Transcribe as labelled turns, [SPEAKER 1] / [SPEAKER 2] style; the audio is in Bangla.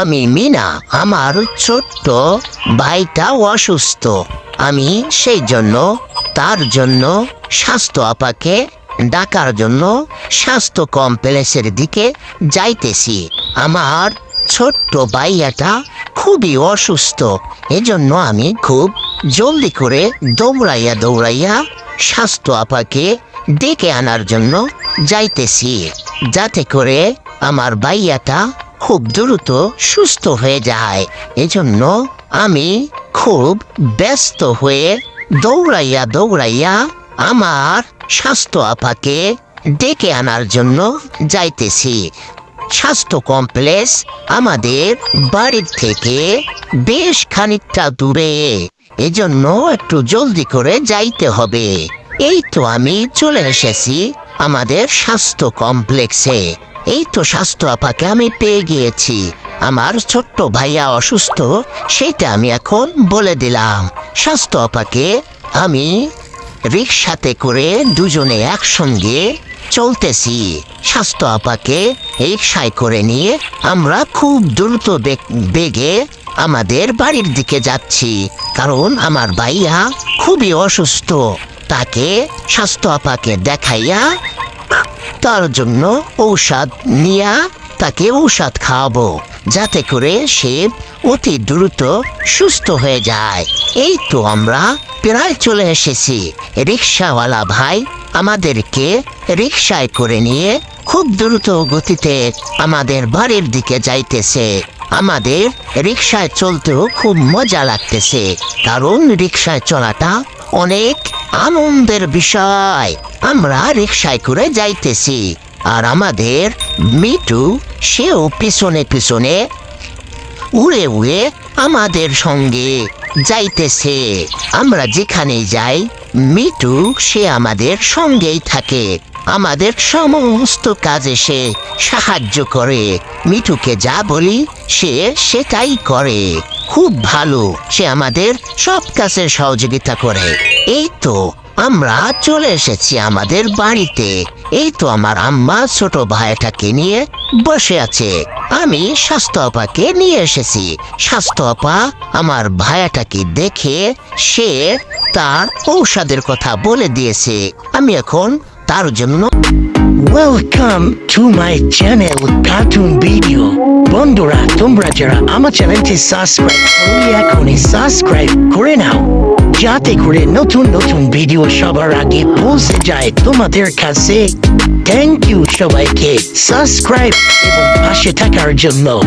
[SPEAKER 1] আমি মিনা, আমার ছোট্ট ভাইটা অসুস্থ। আমি সেই জন্য, তার জন্য, স্বাস্থ্য আপাকে ডাকার জন্য স্বাস্থ্য কমপ্লেক্সের দিকে যাইতেছি। আমার ছোট্ট ভাইয়াটা খুবই অসুস্থ, এজন্য আমি খুব জলদি করে দৌড়াইয়া দৌড়াইয়া স্বাস্থ্য আপাকে ডেকে আনার জন্য যাইতেছি, যাতে করে আমার ভাইয়াটা খুব দ্রুত সুস্থ হয়ে যায়। এজন্য আমি খুব ব্যস্ত হয়ে দৌড়াইয়া দৌড়াইয়া আমার স্বাস্থ্য আপাকে ডেকে আনার জন্য যাইতেছি। স্বাস্থ্য কমপ্লেক্স আমাদের বাড়ির থেকে বেশ খানিকটা দূরে। এজন্য একটু জলদি করে যাইতে হবে। এই তো আমি চলে এসেছি আমাদের স্বাস্থ্য কমপ্লেক্সে। এই তো স্বাস্থ্য আপাকে আমি পেয়ে গিয়েছি। আমার ছোট্ট ভাইয়া অসুস্থ, সেটা আমি এখন বলে দিলাম। স্বাস্থ্য আপাকে আমি রিক্সাতে করে দুজনে একসঙ্গে চলতেছি। স্বাস্থ্য আপাকে রিক্সায় করে নিয়ে আমরা খুব দ্রুত বেগ- আমাদের বাড়ির দিকে যাচ্ছি। কারণ আমার ভাইয়া খুবই অসুস্থ। তাকে স্বাস্থ্য আপাকে দেখাইয়া তার জন্য ঔষধ নিয়া তাকে ঔষধ খাওয়াবো, যাতে করে সে অতি দ্রুত সুস্থ হয়ে যায়। এই তো আমরা প্রায় চলে এসেছি। রিক্সাওয়ালা ভাই আমাদেরকে রিক্সায় করে নিয়ে খুব দ্রুত গতিতে আমাদের বাড়ির দিকে যাইতেছে। আমাদের রিক্সায় চলতেও খুব মজা লাগতেছে। কারণ রিক্সায় চলাটা অনেক আনন্দের বিষয়। আমরা রিক্সায় করে যাইতেছি। আর আমাদের মিটু সেও পিছনে পিছনে উড়ে উড়ে আমাদের সঙ্গে যাইতেছে। আমরা যেখানে যাই মিটু সে আমাদের সঙ্গেই থাকে। আমাদের সমস্ত কাজে সে সাহায্য করে। মিঠুকে যা বলি, সে সেটাই করে। খুব ভালো, সে আমাদের সব কাজে সহযোগিতা করে। এই তো আমরা চলে এসেছি আমাদের বাড়িতে। এই তো আমার আম্মা ছোট ভাইটাকে নিয়ে বসে আছে। আমি স্বাস্থ্য আপাকে নিয়ে এসেছি। স্বাস্থ্য আপা আমার ভাইয়াটাকে দেখে সে তার ঔষধের কথা বলে দিয়েছে। আমি এখন তার জন্য welcome to my channel cartoon video বন্ধুরা, তোমরা যারা আমার চ্যানেলটি সাবস্ক্রাইব করলে এখনই সাবস্ক্রাইব করে নাও। যাতে করে নতুন নতুন ভিডিও সবার আগে পৌঁছে যায় তোমাদের কাছে। থ্যাংক ইউ সবাইকে। সাবস্ক্রাইব এবং পাশে থাকার জন্য।